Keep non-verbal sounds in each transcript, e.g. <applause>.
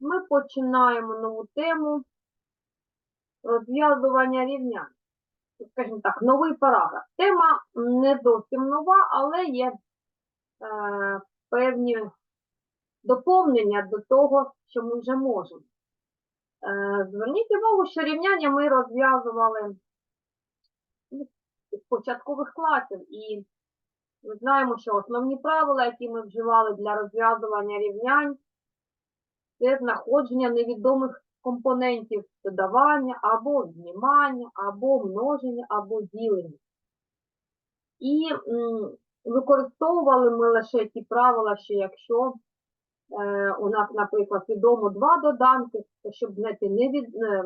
ми починаємо нову тему розв'язування рівнянь. Скажімо так, новий параграф. Тема не зовсім нова, але є е, певні доповнення до того, що ми вже можемо. Е, зверніть увагу, що рівняння ми розв'язували з початкових класів, і ми знаємо, що основні правила, які ми вживали для розв'язування рівнянь, це знаходження невідомих компонентів додавання або віднімання, або множення, або ділення. І використовували ми лише ті правила, що якщо е, у нас, наприклад, відомо два доданки, то щоб знайти невід... е,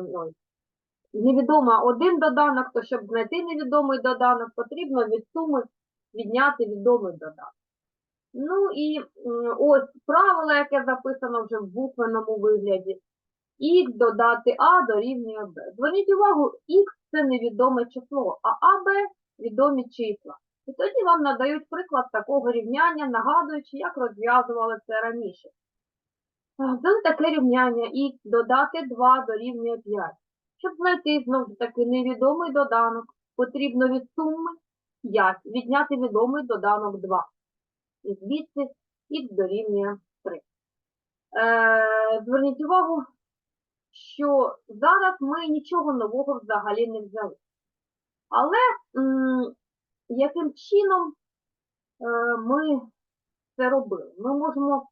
невідомо один доданок, то щоб знайти невідомий доданок, потрібно від суми відняти відомий доданок. Ну і ось правило, яке записано вже в буквеному вигляді. Х додати А дорівнює Б. Зверніть увагу, Х це невідоме число, а АБ відомі числа. І тоді вам надають приклад такого рівняння, нагадуючи, як розв'язували це раніше. Взяли таке рівняння Х додати 2 дорівнює 5. Щоб знайти знову ж таки невідомий доданок, потрібно від суми 5 відняти відомий доданок 2. І звідси х дорівнює 3. Е, зверніть увагу, що зараз ми нічого нового взагалі не взяли. Але м, яким чином е, ми це робили? Ми можемо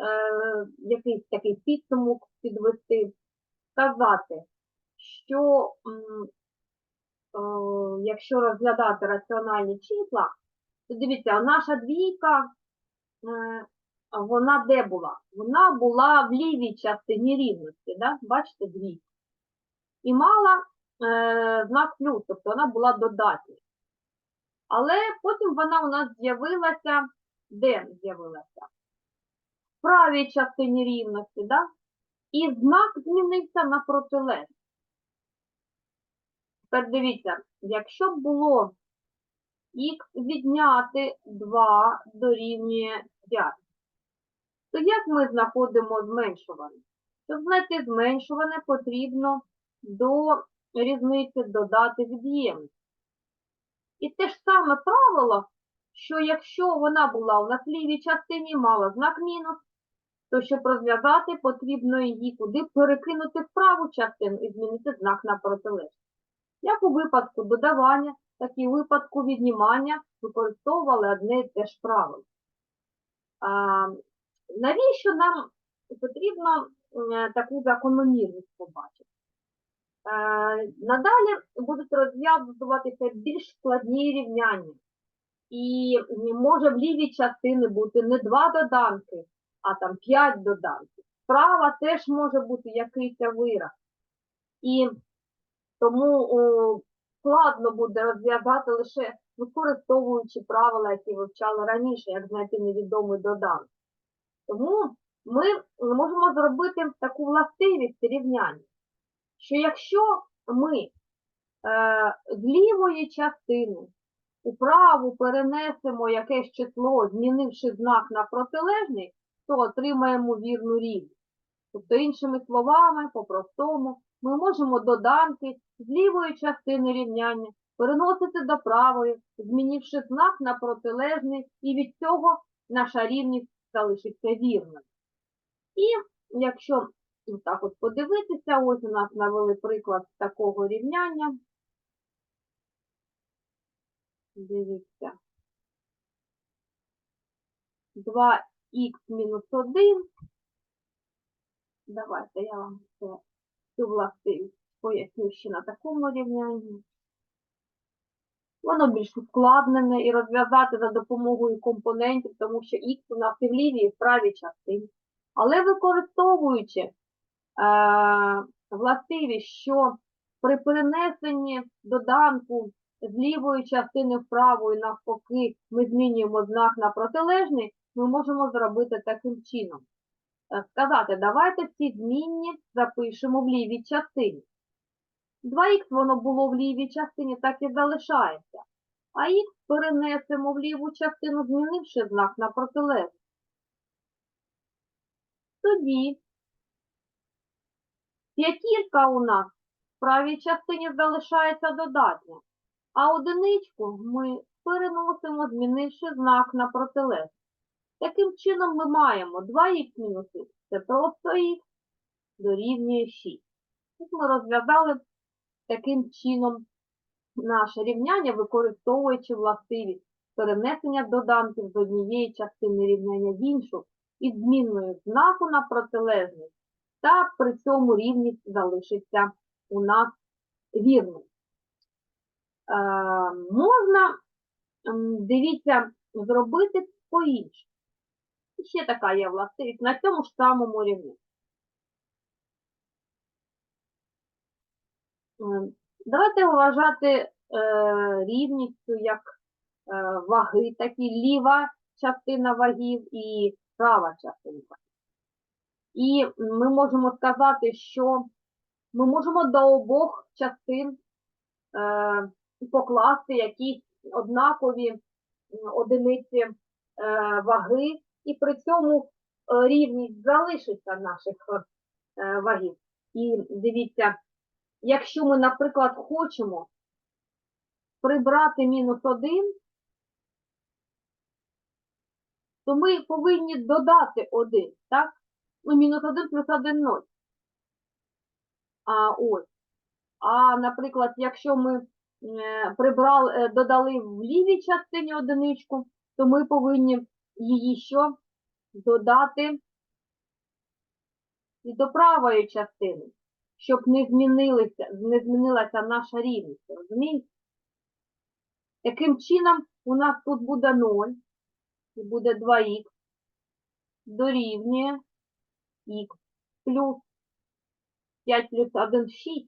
е, якийсь такий підсумок підвести, сказати, що м, е, якщо розглядати раціональні числа, дивіться, наша двійка, е, вона де була? Вона була в лівій частині рівності, да? бачите, двійка. І мала е, знак плюс, тобто вона була додатньою. Але потім вона у нас з'явилася, де з'явилася? В правій частині рівності, да? і знак змінився на протилежний. Тепер дивіться, якщо б було х відняти 2 дорівнює 5, то як ми знаходимо зменшуване? Щоб знайти зменшуване, потрібно до різниці додати від'ємність. І те ж саме правило, що якщо вона була у нас лівій частині мала знак мінус, то щоб розв'язати, потрібно її куди перекинути в праву частину і змінити знак на протилежність. Як у випадку додавання, так і у випадку віднімання використовували одне і те ж правило. А, навіщо нам потрібно е, таку закономірність побачити? Е, надалі будуть розв'язуватися більш складні рівняння. І може в лівій частини бути не два доданки, а там п'ять доданків. Справа теж може бути якийсь вираз. І тому складно буде розв'язати лише використовуючи правила, які вивчали раніше, як знайти невідомий доданок. Тому ми можемо зробити таку властивість рівняння, що якщо ми е, з лівої частини у праву перенесемо якесь число, змінивши знак на протилежний, то отримаємо вірну рівність. Тобто, іншими словами, по-простому, ми можемо доданки з лівої частини рівняння переносити до правої, змінивши знак на протилежний, і від цього наша рівність залишиться вірною. І якщо так от подивитися, ось у нас навели приклад такого рівняння. Дивіться. 2х мінус 1. Давайте я вам це цю властивість поясню ще на такому рівнянні. Воно більш ускладнене і розв'язати за допомогою компонентів, тому що х у нас і в лівій, і в правій частині. Але використовуючи е, властивість, що при перенесенні доданку з лівої частини в праву і навпаки ми змінюємо знак на протилежний, ми можемо зробити таким чином. Сказати, давайте ці змінні запишемо в лівій частині. 2х воно було в лівій частині, так і залишається. А х перенесемо в ліву частину, змінивши знак на протилежний. Тоді П'ятірка у нас в правій частині залишається додатня, а одиничку ми переносимо, змінивши знак на протилежний. Таким чином ми маємо 2х мінус х, це просто х, дорівнює 6. Тут ми розв'язали таким чином наше рівняння, використовуючи властивість перенесення доданків з однієї частини рівняння в іншу із змінною знаку на протилежний, та при цьому рівність залишиться у нас вірною. Е, можна, дивіться, зробити по-іншому. Ще така є властивість на цьому ж самому рівні. Давайте вважати е, рівністю як е, ваги, такі ліва частина вагів і права частина вагів. І ми можемо сказати, що ми можемо до обох частин е, покласти якісь однакові одиниці ваги, і при цьому е, рівність залишиться наших е, вагів. І дивіться, якщо ми, наприклад, хочемо прибрати мінус 1, то ми повинні додати 1, так? Ну, мінус 1 плюс 1 0. А ось. А, наприклад, якщо ми е, прибрали, додали в лівій частині одиничку, то ми повинні її що? Додати і до правої частини, щоб не змінилися, не змінилася наша рівність. Розумієте? Таким чином, у нас тут буде 0, і буде 2х, дорівнює х плюс 5 плюс 1 – 6.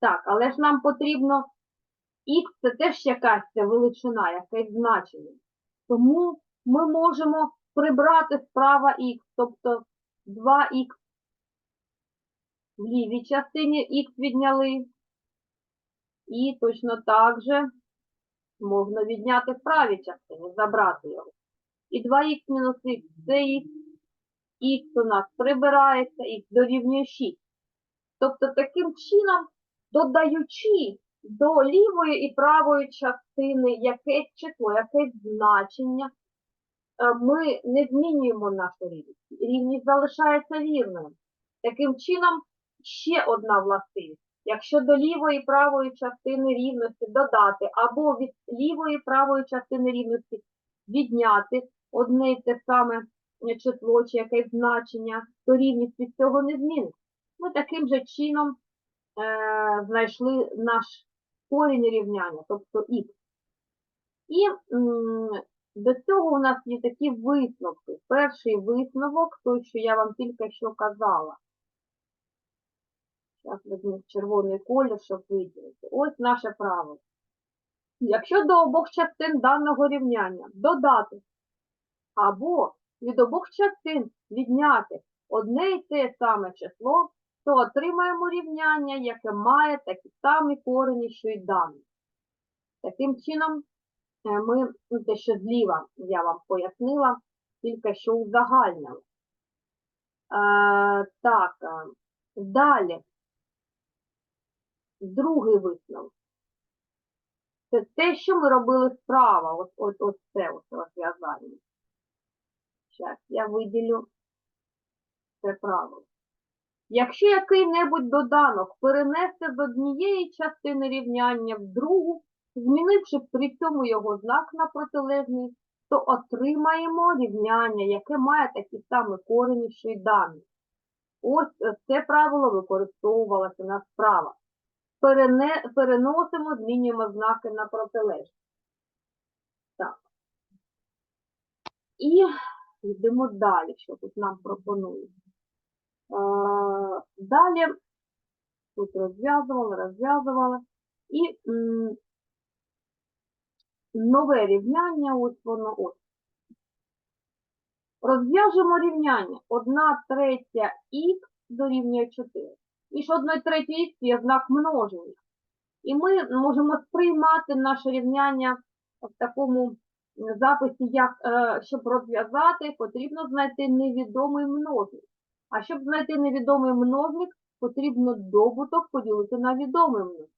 Так, але ж нам потрібно х це теж якась величина, якесь значення. Тому ми можемо прибрати справа х, тобто 2х в лівій частині х відняли. І точно так же можна відняти в правій частині, забрати його. І 2х мінус х це х, х у нас прибирається, х дорівнює 6. Тобто таким чином, додаючи до лівої і правої частини якесь число, якесь значення, е, ми не змінюємо нашу рівність. Рівність залишається вірною. Таким чином, ще одна властивість. Якщо до лівої і правої частини рівності додати, або від лівої і правої частини рівності відняти одне і те саме число чи якесь значення, то рівність від цього не зміниться. Ми таким же чином е, знайшли наш корінь рівняння, тобто х. І до цього у нас є такі висновки. Перший висновок, той, що я вам тільки що казала. Зараз візьму червоний колір, щоб виділити. Ось наше правило. Якщо до обох частин даного рівняння додати або від обох частин відняти одне і те саме число, то отримаємо рівняння, яке має такі самі корені, що й дане. Таким чином, е, ми, ну, те, що зліва я вам пояснила, тільки що узагальнили. Е, так, е, далі. Другий висновок. Це те, що ми робили справа, от, от, от це от розв'язання. Зараз я виділю це правило. Якщо який-небудь доданок перенести з однієї частини рівняння в другу, змінивши при цьому його знак на протилежний, то отримаємо рівняння, яке має такі самі корені, що й дані. Ось е, це правило використовувалося у нас справа. Перене, переносимо, змінюємо знаки на протилежні. Так. І йдемо далі, що тут нам пропонують. Далі тут розв'язували, розв'язували. І нове рівняння, ось воно ось. Розв'яжемо рівняння. 1 третя х дорівнює 4. Між 1 третьою х є знак множення. І ми можемо сприймати наше рівняння в такому записі, як, щоб розв'язати, потрібно знайти невідомий множник. А щоб знайти невідомий множник, потрібно добуток поділити на відомий множник.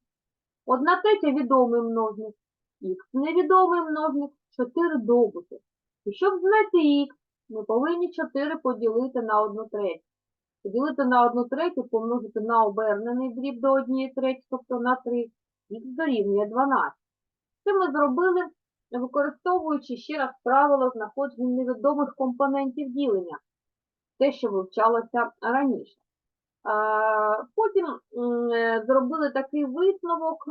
Одна третя відомий множник, х невідомий множник, 4 добуток. І щоб знайти х, ми повинні 4 поділити на 1 третю. Поділити на 1 третю, помножити на обернений дріб до 1 треті, тобто на 3, х дорівнює 12. Це ми зробили, використовуючи ще раз правило знаходження невідомих компонентів ділення, те, що вивчалося раніше. Потім е, зробили такий висновок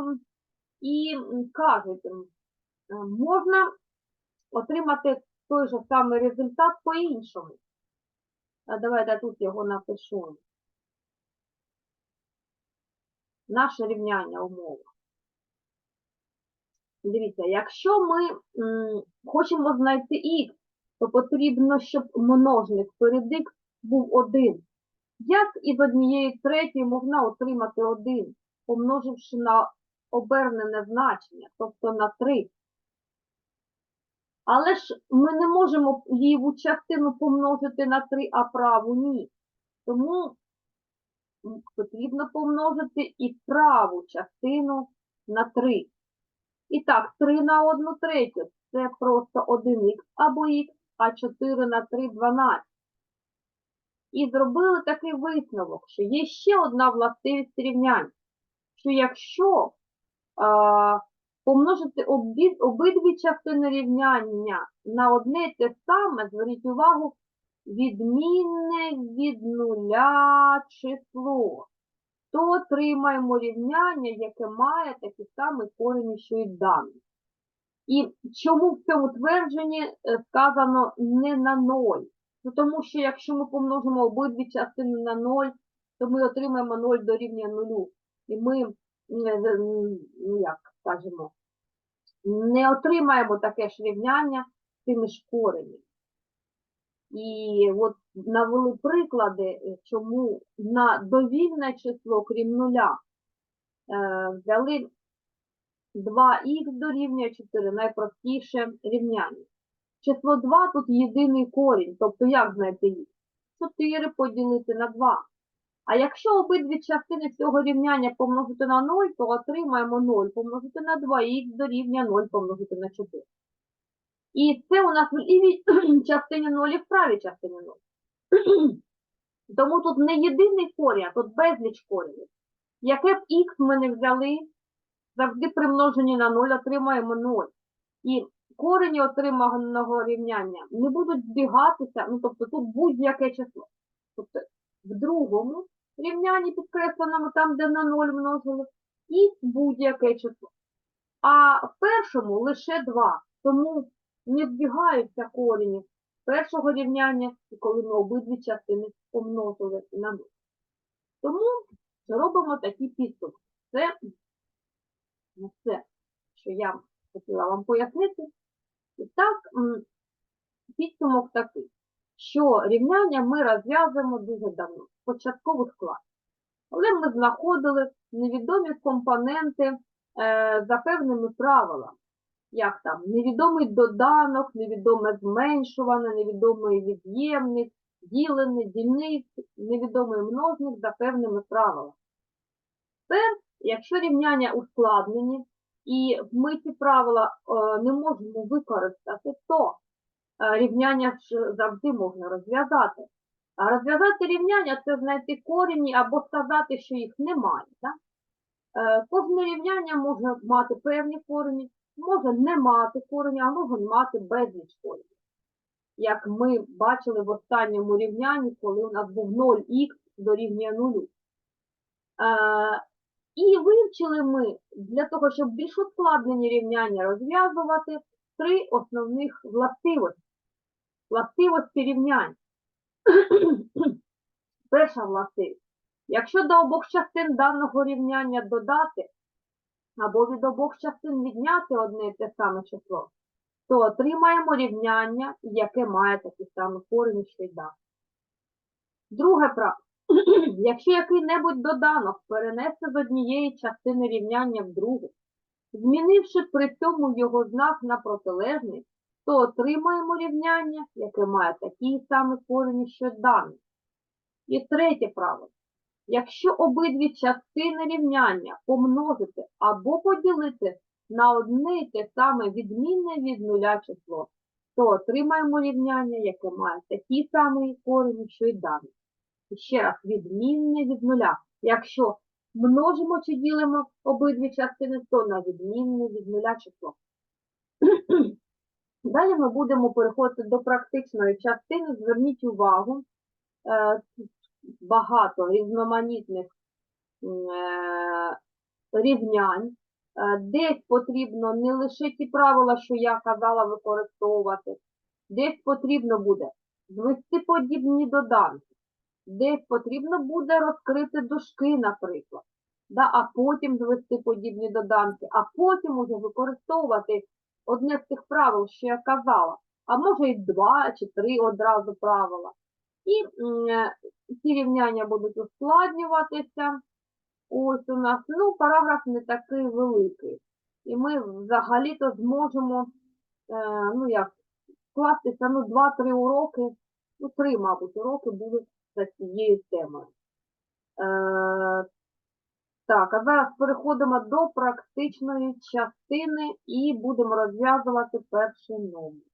і кажуть, е, можна отримати той же самий результат по-іншому. Давайте тут його напишу. Наше рівняння умови. Дивіться, якщо ми хочемо знайти х, то потрібно, щоб множник перед х був 1. Як із однієї третьої можна отримати 1, помноживши на обернене значення, тобто на 3? Але ж ми не можемо ліву частину помножити на 3, а праву ні. Тому потрібно помножити і праву частину на 3. І так, 3 на 1 третю – це просто 1х або х, а 4 на 3 – 12. І зробили такий висновок, що є ще одна властивість рівнянь, що якщо а, помножити обі, обидві частини рівняння на одне те саме, зверніть увагу, відмінне від нуля число, то отримаємо рівняння, яке має такі самі корені, що і дане. І чому в цьому твердженні е, сказано не на 0? Ну, тому що якщо ми помножимо обидві частини на 0, то ми отримаємо 0 дорівнює 0. І ми, ну як скажемо, не отримаємо таке ж рівняння тими ж коренями. І от навели приклади, чому на довільне число, крім нуля, е, взяли 2х дорівнює 4, найпростіше рівняння. Число 2 тут єдиний корінь, тобто як знайти їх? 4 поділити на 2. А якщо обидві частини цього рівняння помножити на 0, то отримаємо 0 помножити на 2 і х дорівнює 0 помножити на 4. І це у нас в лівій <clears throat> частині 0 і в правій частині 0. <clears throat> Тому тут не єдиний корінь, а тут безліч коренів. Яке б х ми не взяли, завжди при множенні на 0 отримаємо 0. І корені отриманого рівняння не будуть збігатися, ну тобто тут будь-яке число. Тобто в другому рівнянні підкресленому, там, де на 0 множили, і будь-яке число. А в першому лише 2, тому не збігаються корені першого рівняння, і коли ми обидві частини помножили на 0. Тому робимо такі підсумки. Це все, що я хотіла вам пояснити. Так, підсумок такий, що рівняння ми розв'язуємо дуже давно, в початкових класах. Але ми знаходили невідомі компоненти е, за певними правилами. Як там невідомий доданок, невідоме зменшуване, невідомий від'ємник, ділений, дільник, невідомий множник за певними правилами. Тепер, якщо рівняння ускладнені, і ми ці правила е, не можемо використати, то е, рівняння ж завжди можна розв'язати. А розв'язати рівняння це знайти корені або сказати, що їх немає. Так? Е, Кожне рівняння може мати певні корені, може не мати корені, а може мати безліч коренів. Як ми бачили в останньому рівнянні, коли у нас був 0х дорівнює 0. І вивчили ми для того, щоб більш ускладнені рівняння розв'язувати три основних властивості. Властивості рівнянь. <clears throat> Перша властивість. Якщо до обох частин даного рівняння додати або від обох частин відняти одне і те саме число, то отримаємо рівняння, яке має такі самі корені, що й дане. Друге правило. <clears throat> Якщо який-небудь доданок перенести з однієї частини рівняння в другу, змінивши при цьому його знак на протилежний, то отримаємо рівняння, яке має такі самі корені, що й дане. І третє правило. Якщо обидві частини рівняння помножити або поділити на одне і те саме відмінне від нуля число, то отримаємо рівняння, яке має такі самі корені, що й дане. Ще раз, відмінне від нуля. Якщо множимо чи ділимо обидві частини, то на відмінне від нуля число. <clears throat> Далі ми будемо переходити до практичної частини. Зверніть увагу, е, багато різноманітних е, рівнянь. Е, Десь потрібно не лише ті правила, що я казала використовувати, десь потрібно буде звести подібні доданки, десь потрібно буде розкрити дужки, наприклад, да, а потім звести подібні доданки, а потім уже використовувати одне з тих правил, що я казала, а може і два чи три одразу правила. І е, ці рівняння будуть ускладнюватися. Ось у нас, ну, параграф не такий великий. І ми взагалі-то зможемо, е, ну як, скластися, ну, 2-3 уроки, ну, 3, мабуть, уроки будуть за цією темою. Е, так, а зараз переходимо до практичної частини і будемо розв'язувати перший номер.